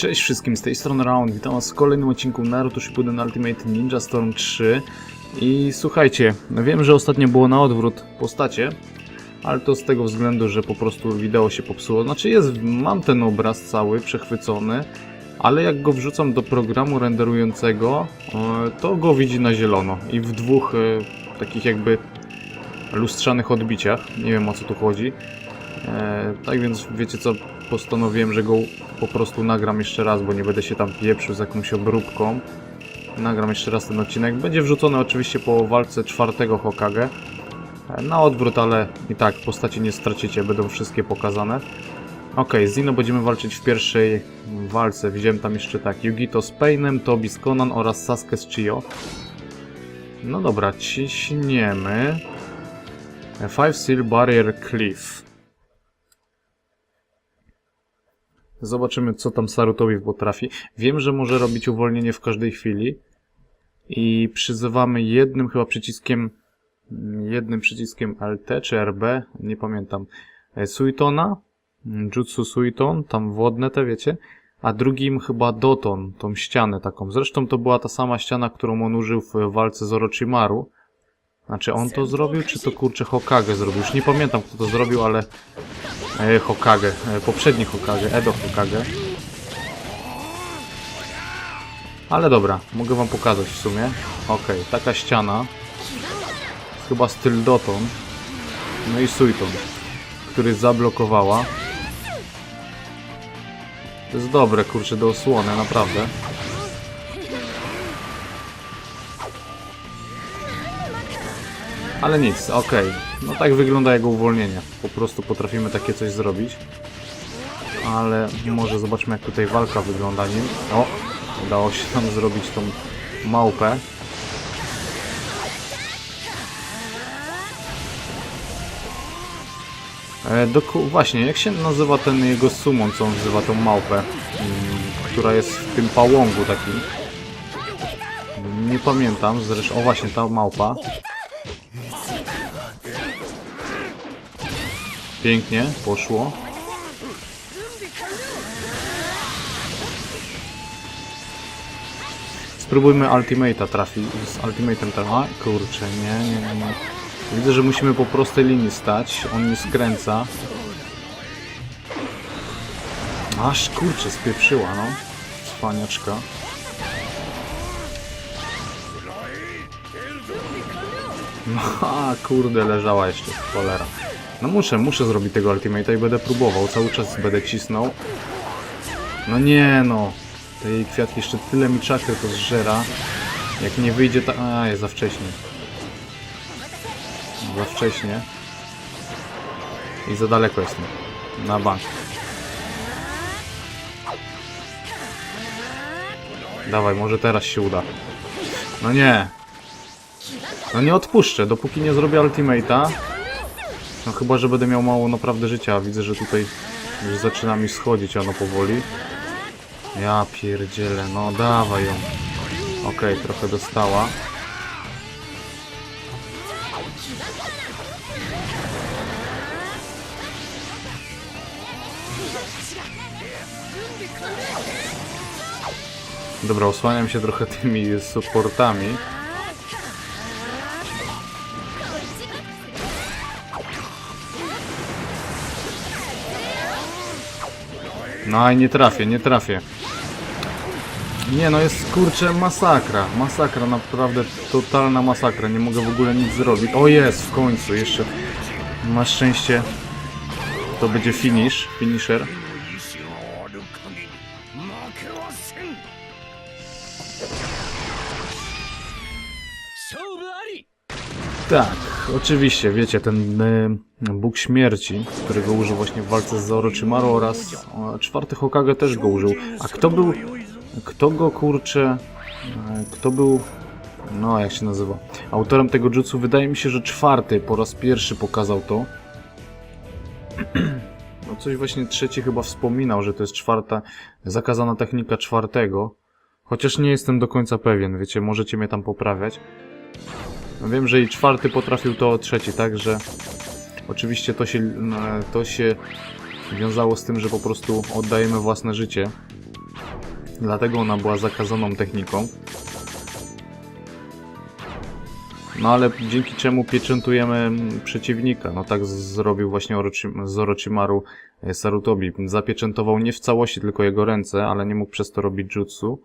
Cześć wszystkim, z tej strony Round, witam was w kolejnym odcinku Naruto Shippuden Ultimate Ninja Storm 3 I słuchajcie, wiem, że ostatnio było na odwrót postacie ale to z tego względu, że po prostu wideo się popsuło. Znaczy jest, mam ten obraz cały przechwycony, ale jak go wrzucam do programu renderującego, e, to go widzi na zielono i w dwóch e, takich jakby lustrzanych odbiciach. Nie wiem o co tu chodzi. E, tak więc wiecie co, postanowiłem, że go po prostu nagram jeszcze raz, bo nie będę się tam pieprzył z jakąś obróbką. Nagram jeszcze raz ten odcinek. Będzie wrzucony oczywiście po walce czwartego Hokage. Na odwrót, ale i tak postaci nie stracicie, będą wszystkie pokazane. Ok, z Zino będziemy walczyć w pierwszej walce. Widziałem tam jeszcze tak, Yugito z Painem, Tobi z Conan oraz Sasuke z Chio. No dobra, ciśniemy. Five Seal Barrier Cliff. Zobaczymy, co tam Sarutowi potrafi. Wiem, że może robić uwolnienie w każdej chwili. I przyzywamy jednym chyba przyciskiem, jednym przyciskiem LT czy RB, nie pamiętam, e, Suitona, mm, Jutsu Suiton, tam wodne te wiecie, a drugim chyba Doton, tą ścianę taką. Zresztą to była ta sama ściana, którą on użył w walce z Orochimaru. Znaczy on to zrobił, czy to kurczę Hokage zrobił? Już nie pamiętam kto to zrobił, ale Hokage, e, poprzedni Hokage, Edo Hokage. Ale dobra, mogę wam pokazać w sumie. Okej, taka ściana. Chyba styl Doton. No i Suiton, który zablokowała. To jest dobre, kurczę, do osłony, naprawdę. Ale nic, okej. No tak wygląda jego uwolnienie. Po prostu potrafimy takie coś zrobić. Ale może zobaczmy jak tutaj walka wygląda nim. O! Udało się nam zrobić tą małpę. E, właśnie, jak się nazywa ten jego sumon, co on wzywa tą małpę, mm, która jest w tym pałągu takim. Nie pamiętam, zresztą, o właśnie, ta małpa. Pięknie, poszło. Spróbujmy Ultimate'a trafić. Z Ultimate'em trafi. A, kurczę, nie, nie, nie. Widzę, że musimy po prostej linii stać. On nie skręca. Aż kurczę, spieprzyła, no. Cwaniaczka. No, a, kurde, leżała jeszcze, cholera. No muszę, muszę zrobić tego Ultimate'a i będę próbował, cały czas będę cisnął. No nie no, te jej kwiatki jeszcze tyle mi czakry to zżera. Jak nie wyjdzie ta... A, jest za wcześnie. Za wcześnie. I za daleko jestem. Na bank. Dawaj, może teraz się uda. No nie. No nie odpuszczę, dopóki nie zrobię ultimate'a. No chyba, że będę miał mało naprawdę życia, widzę, że tutaj już zaczyna mi schodzić ono powoli. Ja pierdzielę, no dawaj ją. Okej, trochę dostała. Dobra, osłaniam się trochę tymi supportami. No i nie trafię, nie trafię. Nie no, jest kurczę masakra. Masakra, naprawdę totalna masakra. Nie mogę w ogóle nic zrobić. O jest, w końcu, jeszcze. Masz szczęście. To będzie finish, finisher. Tak, oczywiście, wiecie, ten y, Bóg Śmierci, którego użył właśnie w walce z Orochimaru oraz o, czwarty Hokage też go użył. A kto był, kto go kurczę, e, kto był, no jak się nazywa, autorem tego jutsu? Wydaje mi się, że czwarty po raz pierwszy pokazał to. No coś właśnie trzeci chyba wspominał, że to jest czwarta, zakazana technika czwartego. Chociaż nie jestem do końca pewien, wiecie, możecie mnie tam poprawiać. No wiem, że i czwarty potrafił to trzeci, także oczywiście to się, e, to się wiązało z tym, że po prostu oddajemy własne życie. Dlatego ona była zakazaną techniką. No ale dzięki czemu pieczętujemy przeciwnika. No tak zrobił właśnie z Orochimaru e, Sarutobi. Zapieczętował nie w całości tylko jego ręce, ale nie mógł przez to robić jutsu,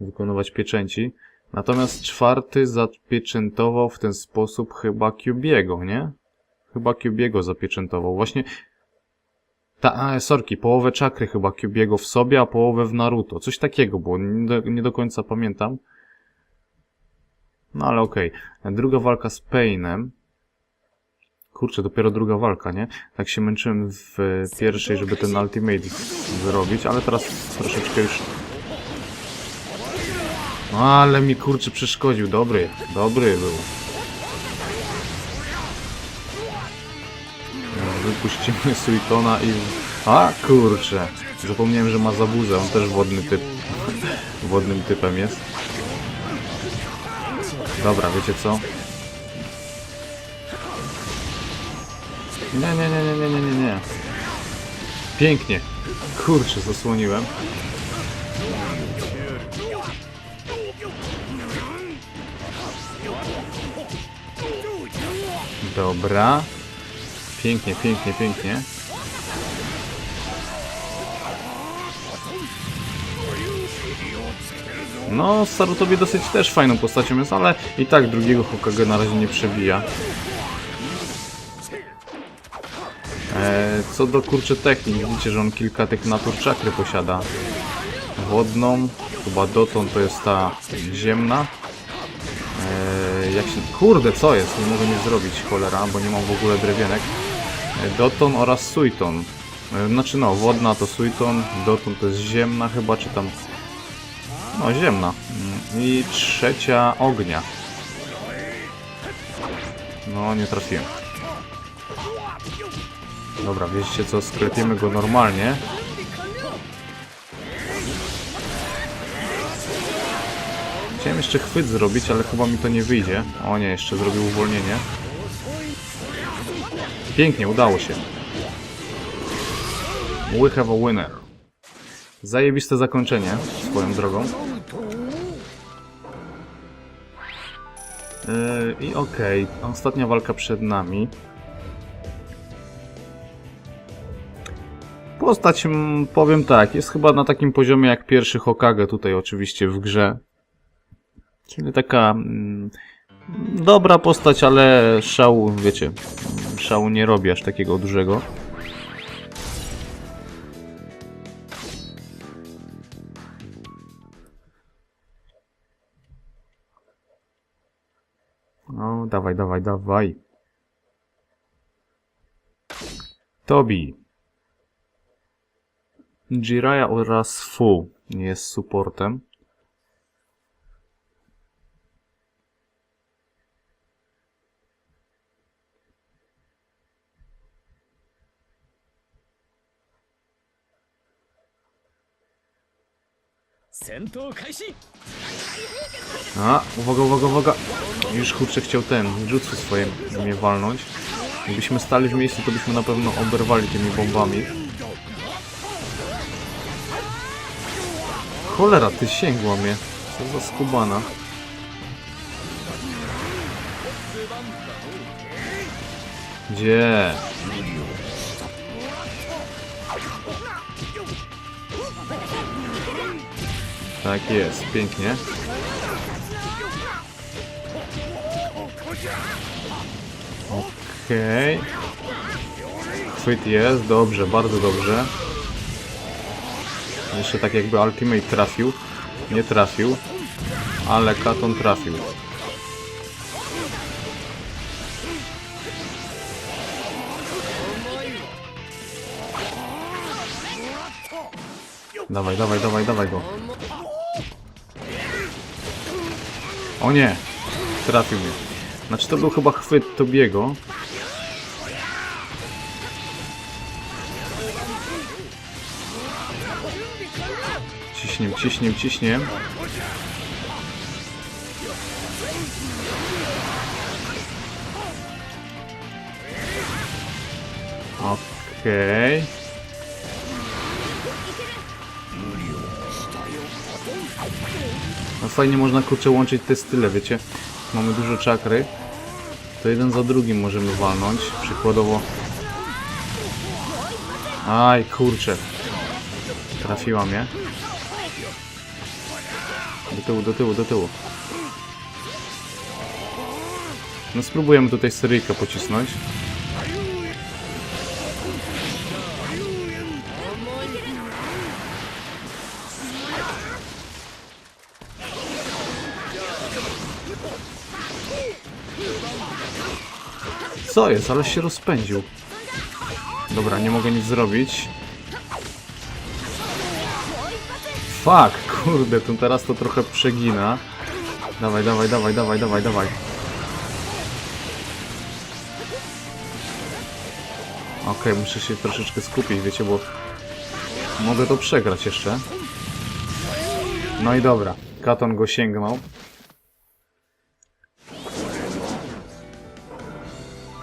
wykonywać pieczęci. Natomiast czwarty zapieczętował w ten sposób chyba Kyubiego, nie? Chyba Kyubiego zapieczętował. Właśnie ta, a, sorki, połowę czakry chyba Kyubiego w sobie, a połowę w Naruto. Coś takiego było, nie do, nie do końca pamiętam. No ale okej. Druga walka z Painem. Kurczę, dopiero druga walka, nie? Tak się męczyłem w pierwszej, żeby ten ultimate zrobić, ale teraz troszeczkę już... No ale mi kurczę przeszkodził, dobry, dobry był. No, Wypuścimy Suitona i... A kurczę, zapomniałem, że ma zabuzę, on też wodny typ. Wodnym typem jest. Dobra, wiecie co? Nie, nie, nie, nie, nie, nie, nie. Pięknie. Kurczę, zasłoniłem. Dobra. Pięknie, pięknie, pięknie. No, Sarutobi dosyć też fajną postacią jest, ale i tak drugiego Hokage na razie nie przebija. E, co do kurczę technik, widzicie, że on kilka tych natur czakry posiada. Wodną, chyba dotąd to jest ta ziemna. Jak się... Kurde, co jest? Nie mogę nic zrobić, cholera, bo nie mam w ogóle drewienek. E, Doton oraz Suiton. E, Znaczy no, wodna to Suiton, Doton to jest ziemna chyba, czy tam... No, ziemna. Mm, I trzecia ognia. No, nie trafiłem. Dobra, wiecie co, sklepiemy go normalnie. Chciałem jeszcze chwyt zrobić, ale chyba mi to nie wyjdzie. O nie, jeszcze zrobił uwolnienie. Pięknie, udało się. We have a winner. Zajebiste zakończenie, swoją drogą. Yy, I okej, ostatnia walka przed nami. Postać, mm, powiem tak, jest chyba na takim poziomie jak pierwszy Hokage tutaj oczywiście w grze. Czyli taka mm, dobra postać, ale szału, wiecie, szału nie robi aż takiego dużego. No, dawaj, dawaj, dawaj. Tobi. Jiraya oraz Fu jest supportem. A, uwaga, uwaga, uwaga. Już kurczę chciał ten, jutsu swoje mnie walnąć. Gdybyśmy stali w miejscu, to byśmy na pewno oberwali tymi bombami. Cholera, ty sięgła mnie. Co za skubana. Gdzie? Tak jest, pięknie. Okej. Chwyt jest, dobrze, bardzo dobrze. Jeszcze tak jakby Ultimate trafił. Nie trafił. Ale Katon trafił. Dawaj, dawaj, dawaj, dawaj go. O nie! Trafił mnie. Znaczy to był chyba chwyt Tobiego. Ciśniem, ciśniem, ciśniem. Okej. No fajnie można kurczę łączyć te style, wiecie? Mamy dużo czakry. To jeden za drugim możemy walnąć. Przykładowo. Aj, kurczę. Trafiła mnie. Do tyłu, do tyłu, do tyłu. No spróbujemy tutaj seryjkę pocisnąć. Co jest? Ale się rozpędził. Dobra, nie mogę nic zrobić. Fuck, kurde, to teraz to trochę przegina. Dawaj, dawaj, dawaj, dawaj, dawaj, dawaj. Okej, muszę się troszeczkę skupić, wiecie, bo mogę to przegrać jeszcze. No i dobra, Katon go sięgnął.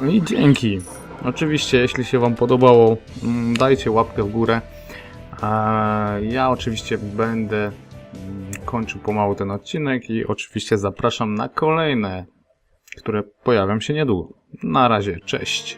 I dzięki. Oczywiście, jeśli się Wam podobało, mm, dajcie łapkę w górę. Ja oczywiście będę mm, kończył pomału ten odcinek i oczywiście zapraszam na kolejne, które pojawią się niedługo. Na razie, cześć.